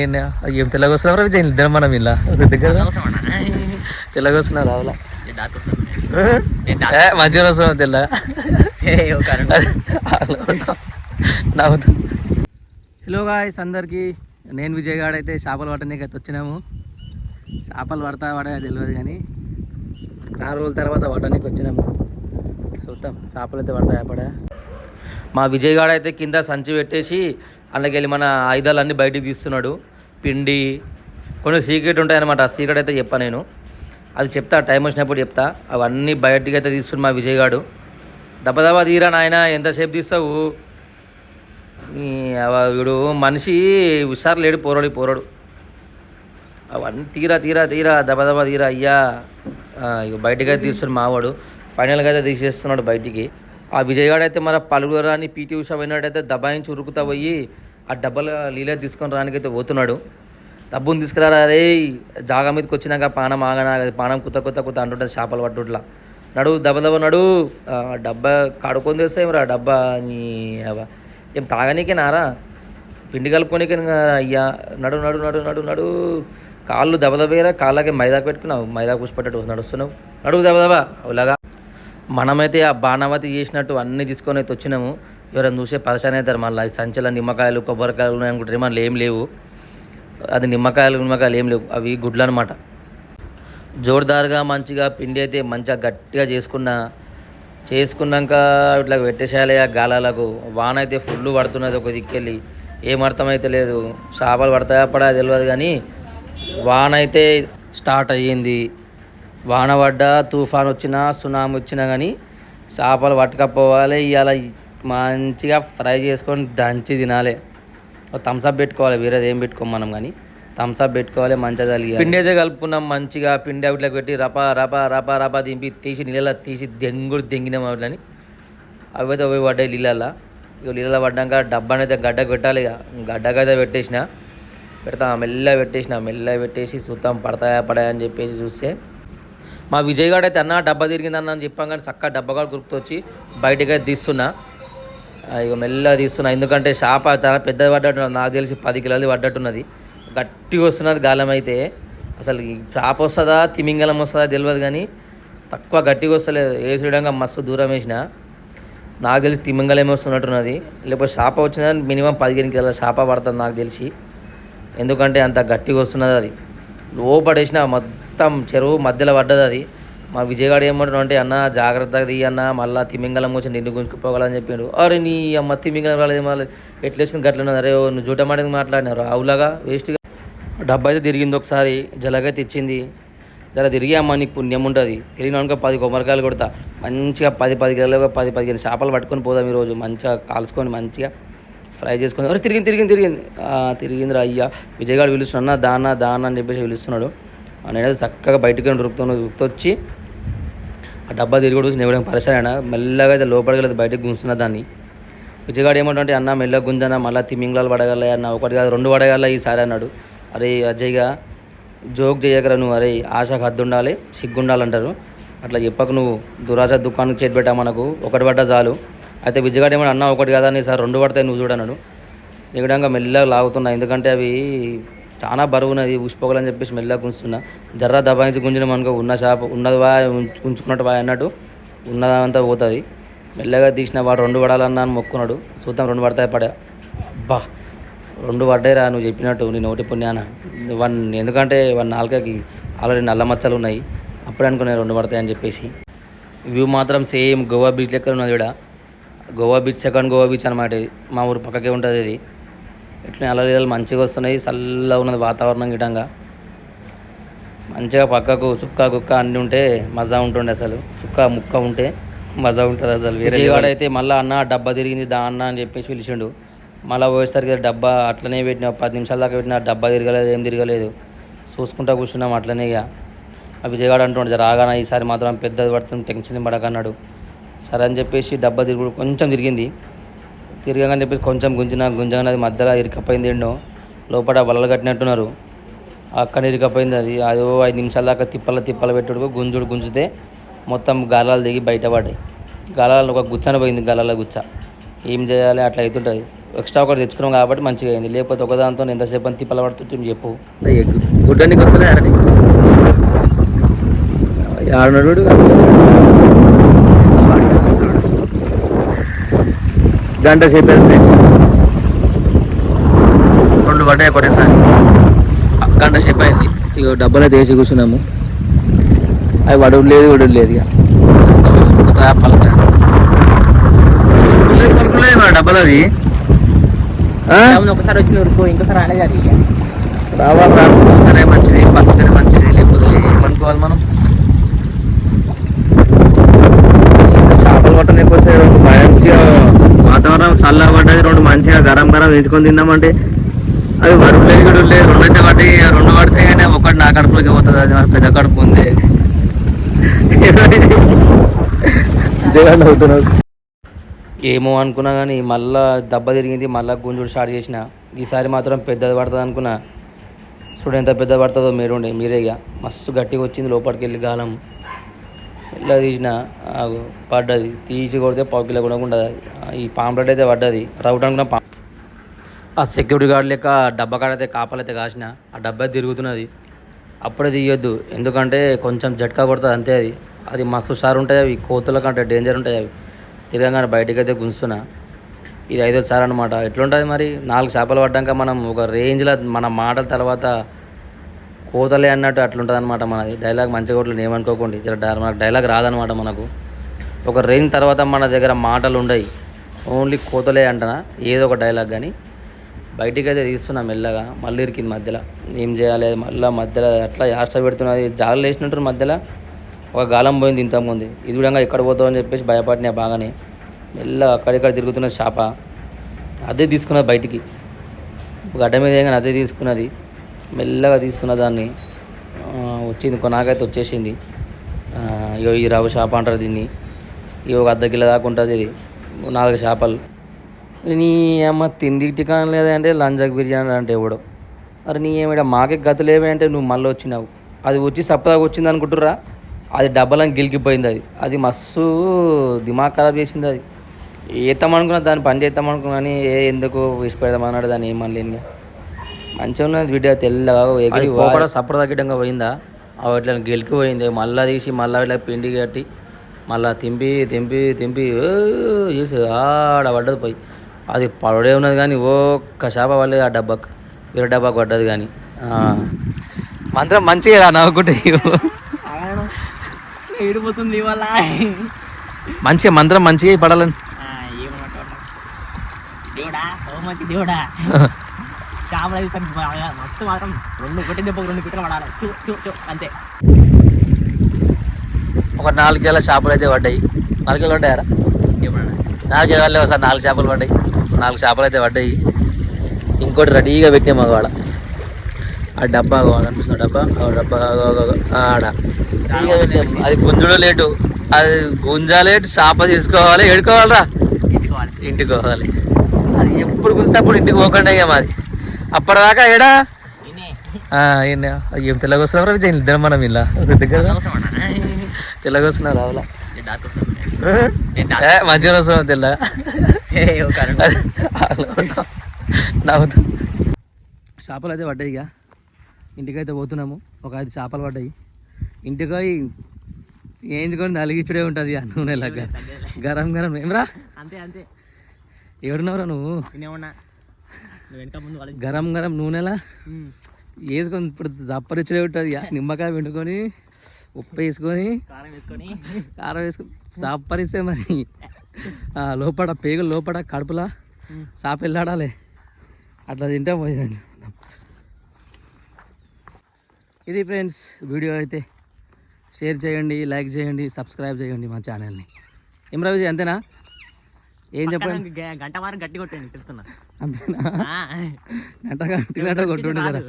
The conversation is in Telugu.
ఏం తెల్లగొస్తున్నారు విజయ్ ఇద్దరం మనం ఇలా. దగ్గర తెల్లగొస్తున్నారు రావులా ఏ, మంచిగా వస్తున్నావు తెల్ల? నవ్వుతూ. హలో గాయస్ అందరికి. నేను విజయ్ గాడు అయితే చేపలు పట్టడానికి అయితే వచ్చినాము. చేపలు పడతా పడే తెలియదు కానీ చాలా రోజుల తర్వాత పట్టడానికి వచ్చినాము. చూద్దాం చేపలు అయితే పడతాయా పడా. మా విజయ్ గాడు అయితే కింద సంచి పెట్టేసి అందుకెళ్ళి మన ఆయుధాలు అన్నీ బయటికి తీస్తున్నాడు. పిండి కొన్ని సీక్రెట్ ఉంటాయన్నమాట. ఆ సీక్రెట్ అయితే చెప్పా నేను. అది చెప్తా టైం వచ్చినప్పుడు చెప్తా. అవన్నీ బయటికి అయితే తీస్తుంది మా విజయ్ గాడు తీరా నాయన ఎంతసేపు తీస్తావు? వీడు మనిషి హుషారు లేడు పోరాడు పోరాడు. అవన్నీ తీరా తీరా తీరా దబదబా తీరా అయ్యా. ఆ, ఇక బయటికి అయితే తీస్తున్నాడు మావాడు. ఫైనల్గా అయితే తీసేస్తున్నాడు బయటికి. ఆ విజయగాడు అయితే మన పలుగురాని పీటీ ఉషా పోయినట్టయితే దబాయించి ఉరుకుతా పోయి ఆ డబ్బలు లీలా తీసుకొని రానికైతే పోతున్నాడు. డబ్బుని తీసుకురారా రే జాగా మీదకి వచ్చినాక పానం ఆగనా పానం కుత్త కుత్త కుత్త అంటుంటుంది చేపలు పట్టుట్లా. నడు దెబ్బ దెబ్బ నడు డబ్బా కడుకొని తెస్తాం రా డబ్బా నీ ఏం తాగనీకే నారా? పిండి కలుపుకోనికే అయ్యా. నడు నడు నడు నడు నడు. కాళ్ళు దెబ్బ దెబ్బేరా కాళ్ళకి మైదాకు పెట్టుకున్నావు మైదా కూసిపెట్టట్టు నడుస్తున్నావు. నడువు దెబ్బ దెబ్బ అలాగా మనమైతే ఆ బాణావతి చేసినట్టు అన్నీ తీసుకొని అయితే వచ్చినాము. ఎవరైనా చూసే పరచానే అవుతారు మళ్ళీ సంచల నిమ్మకాయలు కొబ్బరికాయలు అనుకుంటారు మళ్ళీ ఏం లేవు. అది నిమ్మకాయలు నిమ్మకాయలు ఏం లేవు. అవి గుడ్లు అనమాట జోరుదారుగా మంచిగా పిండి అయితే మంచిగా గట్టిగా చేసుకున్న చేసుకున్నాక ఇట్లా పెట్టేసేయాలి ఆ గాలాలకు. వాన అయితే ఫుల్ పడుతున్నది ఒక దిక్కెళ్ళి. ఏం అర్థమైతే లేదు. చేపలు పడతాయా పడా తెలియదు కానీ వాన అయితే స్టార్ట్ అయ్యింది. వాన పడ్డా తుఫాన్ వచ్చినా సునామీ వచ్చినా కానీ చేపలు పట్టుకపోవాలి. ఇవాళ మంచిగా ఫ్రై చేసుకొని దంచి తినాలి. థమ్స్అప్ పెట్టుకోవాలి వేరేది ఏం పెట్టుకోం మనం కానీ థమ్స్అప్ పెట్టుకోవాలి మంచిగా తగిలి పిండి అయితే కలుపుకున్నాం మంచిగా పిండి అవుట్లోకి పెట్టి రపా రపా రపా రపా దింపి తీసి నీళ్ళలో తీసి దెంగుడు దెంగినాం అవిట్లని. అవి అయితే అవి పడ్డాయి నీళ్ళల్లో. ఇక నీళ్ళలో పడ్డాక డబ్బాని అయితే గడ్డకు పెట్టాలి ఇక. గడ్డకు అయితే పెట్టేసిన పెడతా మెల్లగా పెట్టేసిన మెల్లగా పెట్టేసి చూద్దాం పడతాయా పడాయా అని చెప్పేసి చూస్తే మా విజయ్ గారు అయితే అన్న డబ్బా తిరిగిందన్న అని చెప్పాం కానీ చక్కగా డబ్బాగాడు గుర్తుకొచ్చి బయటకి అయితే తీస్తున్నా ఇక మెల్లగా తీస్తున్నా. ఎందుకంటే చేప చాలా పెద్దది పడ్డట్టున్నది. నాకు తెలిసి పది కిలోలు పడ్డట్టున్నది. గట్టిగా వస్తున్నది గాలం అయితే. అసలు ఈ చేప వస్తుందా తిమింగలం వస్తుందా తెలియదు కానీ తక్కువ గట్టిగా వస్తలేదు. వేసేయడంగా మస్తు దూరం వేసిన. నాకు తెలిసి తిమింగలం వస్తున్నట్టున్నది. లేకపోతే షాప వచ్చినా మినిమం పదిహేను కిలోల చేప పడుతుంది నాకు తెలిసి. ఎందుకంటే అంత గట్టిగా వస్తున్నది అది. లోపడేసిన మొత్తం చెరువు మధ్యలో పడ్డది అది. మా విజయగాడు ఏమంటున్నాడు అంటే అన్న జాగ్రత్తగా తీ అన్న మళ్ళీ తిమింగలం వచ్చి నిన్ను గుంజుకుపోగలని చెప్పిండు. అరే నీ అమ్మ తిమింగలం రాలేదు మళ్ళీ. ఎట్లా వచ్చింది అరే నువ్వు జూట మాటకి మాట్లాడినారు అవులాగా వేస్ట్గా డబ్బా అయితే తిరిగింది ఒకసారి. జలగైతే ఇచ్చింది. జర తిరిగి అమ్మ నీకు పుణ్యం ఉంటుంది. తిరిగినాక పది కొమ్మరికాయలు కొడతా. మంచిగా పది పది కిలోలుగా పది పదిహేను చేపలు పట్టుకొని పోదాం ఈరోజు. మంచిగా కాల్చుకొని మంచిగా ఫ్రై చేసుకొని. అరే తిరిగింది తిరిగింది తిరిగింది. తిరిగింది రా అయ్యా. విజయగాడు పిలుస్తున్నా దానా దానా అని చెప్పేసి పిలుస్తున్నాడు. నేనైతే చక్కగా బయటకు దొరుకుతాను దొరుకుతొచ్చి ఆ డబ్బా తిరిగి చూసి నేను పరిసర మెల్లగా అయితే లోపలికి బయటకు గుంస్తున్నా దాన్ని. విజయగాడు ఏమంటే అన్న మెల్లగా గుంజన? మళ్ళీ తిమింగ్లాలు పడగల అన్న? ఒకటి కాదు రెండు పడగల ఈసారి అన్నాడు. అరే అజయ్గా జోక్ చేయకరా నువ్వు? అరే ఆశకు హద్దు ఉండాలి అట్లా చెప్పకు నువ్వు. దురాశ దుకాణానికి చేతి పెట్టా మనకు. ఒకటి పడ్డా చాలు. అయితే విజయగాడు ఏమన్నా అన్న ఒకటి కదా? అని సార్ రెండు పడతాయి నువ్వు చూడన్నాడు ఈ విధంగా మెల్లగా లాగుతున్నా. ఎందుకంటే అవి చాలా బరువున్నది ఊసిపోగలని చెప్పేసి మెల్లగా గుంజుతున్నా. జర్ర దబాయించి గుంజిన మనకు ఉన్న షాప్ ఉన్నది వా ఉంచుకున్నట్టు వా అన్నట్టు ఉన్నదంతా పోతుంది. మెల్లగా తీసిన వాడు రెండు పడాలన్నా అని మొక్కున్నాడు. చూద్దాం రెండు పడతాయి పడా? బా రెండు పడ్డాయిరా నువ్వు చెప్పినట్టు నేను ఒకటి పుణ్యాన. వన్ ఎందుకంటే వన్ నాలుకకి ఆల్రెడీ నల్ల మచ్చలు ఉన్నాయి. అప్పుడే అనుకున్నాను రెండు పడతాయని చెప్పేసి. వ్యూ మాత్రం సేమ్ గోవా బీచ్ లెక్క ఉన్నది ఇక్కడ Goa beach second Goa beach అనమాట ఇది. మా ఊరు పక్కకే ఉంటుంది ఇది. ఇట్లా అలలు మంచిగా వస్తున్నాయి చల్లగా ఉన్నది వాతావరణం గిటంగా. మంచిగా పక్కకు చుక్క కుక్క అన్నీ ఉంటే మజా ఉంటుండే అసలు. చుక్క ముక్క ఉంటే మజా ఉంటుంది అసలు వేరే అయితే మళ్ళీ అన్న డబ్బా తిరిగింది దా అన్న అని చెప్పేసి పిలిచిండు. మళ్ళీ పోయేసరికి డబ్బా అట్లనే పెట్టిన పది నిమిషాల దాకా పెట్టిన డబ్బా తిరగలేదు ఏం తిరగలేదు. చూసుకుంటా కూర్చున్నాం అట్లనే ఇక ఆ విజయగాడు అంటుండే రాగానే ఈసారి మాత్రం పెద్దది పడుతుంది టెన్షన్ పడకన్నాడు సరే అని చెప్పేసి డబ్బా తిరుగుడు కొంచెం తిరిగింది. తిరగని చెప్పేసి కొంచెం గుంజిన గుంజగానే అది మధ్యలో ఇరికపోయింది ఏంటో. లోపల వలలు కట్టినట్టున్నారు. అక్కడ ఇరికపోయింది అది. అదో ఐదు నిమిషాల దాకా తిప్పల తిప్పల పెట్టుడు గుంజుడు గుంజితే మొత్తం గాలాలు దిగి బయటపడ్డాయి. గాలాలు ఒక గుచ్చన పోయింది గాలాల గుచ్చ. ఏం చేయాలి? అట్లా అవుతుంటుంది ఎక్స్ట్రా ఒకటి తెచ్చుకున్నాం కాబట్టి మంచిగా అయింది. లేకపోతే ఒకదాంతో ఎంతసేపు అని తిప్పల పడుతుంటే చెప్పు. గుడ్డానికి వస్తలే అరని ఆడనడు గంట సేపు ఫ్రెండ్స్. రెండు పడ్డాయి ఒకటేసారి గంట సేపు అయింది. ఇక డబ్బులు అయితే వేసి కూర్చున్నాము. అవి వడుడు లేదు వడుడు లేదు ఇక డబ్బులు అది? ఒకసారి వచ్చిన ఇంకోసారి రాలేదు అది రావాలి సరే మంచిది పక్కనే మంచిది లేకపోతే ఏమనుకోవాలి మనం? ఇంకా చేపలు పట్టని ఎక్కువ రెండు మంచిగా చల్లగా పడ్డది రెండు మంచిగా గరం గరం వేసుకొని తిందామంటే. అవి వరులేదు కూడా లేదు రెండు రెండు పడితే కానీ ఒకటి నా కడుపులోకి పోతుంది అది మరి పెద్ద కడుపు ఉంది. జగన్ అవుతున్నాడు ఏమో అనుకున్నా కానీ మళ్ళా దెబ్బ తిరిగింది మళ్ళా గుంజుడు స్టార్ట్ చేసిన. ఈసారి మాత్రం పెద్దది పడుతుంది అనుకున్నా. చూడు ఎంత పెద్ద పడుతుందో మీరు మీరే ఇక. మస్తు గట్టిగా వచ్చింది లోపలికి వెళ్ళి గాలం. ఇట్లా తీసిన పడ్డది. తీసి కొడితే పావు కూడా ఉండదు ఈ పాంప్లెట్ అయితే పడ్డది. రౌట్ అనుకున్న పా ఆ సెక్యూరిటీ గార్డ్ లెక్క డబ్బా కాడ అయితే కాపలైతే కాసిన ఆ డబ్బా తిరుగుతున్నది. అప్పుడే తీయొద్దు. ఎందుకంటే కొంచెం జట్కా కొడుతుంది అంతే అది. అది మస్తు సార్ ఉంటాయి అవి. కోతుల కంటే డేంజర్ ఉంటాయి అవి. తిరగగానే బయటకు అయితే గుంజుతున్నా. ఇది ఐదో సార్ అనమాట ఎట్లుంటుంది మరి? నాలుగు చేపలు పడ్డాక మనం ఒక రేంజ్లో మన మాటల తర్వాత కోతలే అన్నట్టు అట్లుంటుంది అనమాట మనది. డైలాగ్ మంచిగా కొట్లు ఏమనుకోకండి. ఇలా డై- మనకు డైలాగ్ రాదనమాట మనకు. ఒక రేంజ్ తర్వాత మన దగ్గర మాటలు ఉండయి ఓన్లీ కోతలే అంటనా? ఏదో ఒక డైలాగ్ కానీ బయటికి అయితే తీస్తున్నా మెల్లగా మళ్ళీ ఇరికింది మధ్యలో. ఏం చేయాలి మళ్ళీ మధ్యలో అట్లా యాస్ట పెడుతున్నది జాగలు వేసినట్టు మధ్యలో ఒక గాలం పోయింది ఇంతకుముందు. ఇది కూడా ఎక్కడ పోతావు అని చెప్పేసి భయపడినా బాగానే. మెల్లగా అక్కడిక్కడ తిరుగుతున్న చాప అదే తీసుకున్నది బయటికి. గడ్డ మీద ఏగానే అదే తీసుకున్నది. మెల్లగా తీస్తున్న దాన్ని వచ్చింది. ఇంకో నాకైతే వచ్చేసింది. ఇగో ఈ రవ్వ చేప అంటారు దీన్ని. ఇవి ఒక అర్ధ కిలో దాకా ఉంటుంది ఇది. నాలుగు చేపలు నీ అమ్మ తిండి టికాన్ లేదంటే లంజాక్ బిర్యానీ అంటే ఎవడో. అరే నీ ఏమిడ మాకే గతులేవే అంటే నువ్వు మళ్ళీ వచ్చినావు. అది వచ్చి సప్పదాగా వచ్చింది అనుకుంటుర్రా? అది డబ్బలని గిలికిపోయింది అది. అది మస్తు దిమాగ్ ఖరాబ్ చేసింది అది. ఏతామనుకున్నా దాన్ని పని చేద్దామనుకున్నా కానీ ఏ ఎందుకు విసి పెడదామన్నాడు దాన్ని ఏమనలేను మంచిగా ఉన్నది వీడియో తెల్లగా ఎగిరి కూడా సప్పుడు తగ్గడంగా పోయిందా? అవి ఇట్లా గెలికి పోయింది. మళ్ళా తీసి మళ్ళా ఇట్లా పిండి కట్టి మళ్ళా తింపి తింపి తింపి ఓ చేసి ఆడ పడ్డది పోయి. అది పడే ఉన్నది కానీ ఒక్క చేప పడలేదు ఆ డబ్బాకు. వేరే డబ్బాకు పడ్డది కానీ. మంత్రం మంచిగా నవ్వుకుంటే ఏడిపోతుంది ఇవాళ. మంచిగా మంత్రం మంచిగా పడాలని. దేవుడా దేవుడా. చేపలు అయితే మస్తు మాత్రం రెండు కొట్టి దెబ్బకు రెండు పడాలి. చూ చూ చూ అంతే. ఒక నాలుగు చేపలు అయితే పడ్డాయి. నాలుగు పడ్డాయారా నాలుగు కిలో ఒకసారి నాలుగు చేపలు పడ్డాయి. నాలుగు చేపలు అయితే పడ్డాయి. ఇంకోటి రెడీగా పెట్టాము మగవాడ ఆ డబ్బా కనిపిస్తుంది డబ్బా? డబ్బా ఆడ. రెడీగా పెట్టాము అది గుంజుడు లేటు. అది గుంజాలేటు చేప తీసుకోవాలి ఇంటికోవాలి ఇంటికి పోవాలి. అది ఎప్పుడు గుంజితే అప్పుడు ఇంటికి పోకుండా ఇక మాది. అప్పటిదాకా ఏడా? ఏం తెల్లగొస్తున్నారు విజయ్ ఇద్దరం మనం ఇలా. దగ్గర తెల్లగొస్తున్నారు. ఏ, మంచిగా వస్తున్నాం? తెల్ల? ఏ, ఓ కరెంట్. నవ్వుతూ. చేపలు అయితే పడ్డాయి ఇక. ఇంటికైతే పోతున్నాము. ఒక ఐదు చేపలు పడ్డాయి. ఇంటికి పోయి ఏంచుకొని నలిగిచ్చుడే ఉంటుంది ఆ నూనెలాగా గరం గరం. ఏమరా? అంతే అంతే. ఎవడున్నావురా నువ్వు? నేనేమన్నా గరం గరం నూనెలా? వేసుకొని ఇప్పుడు జప్పరిచ్చుడే ఉంటుంది. నిమ్మకాయ పిండుకొని ఉప్పు వేసుకొని కారం వేసుకొని. కారం వేసుకొని చాపరిస్తే మరి. లోపల పేగులు లోపల కడుపులా వెళ్ళాడాలి. అట్లా తింటే పోయిందండి ఇది ఫ్రెండ్స్ వీడియో అయితే. షేర్ చేయండి లైక్ చేయండి సబ్స్క్రైబ్ చేయండి మా ఛానల్ని. రవి అంతేనా? ఏం చెప్పండి గంట వారం గట్టి కొట్టండి చెప్తున్నా అంతేనా. గంట గంట గంట కొట్టుండే కదా.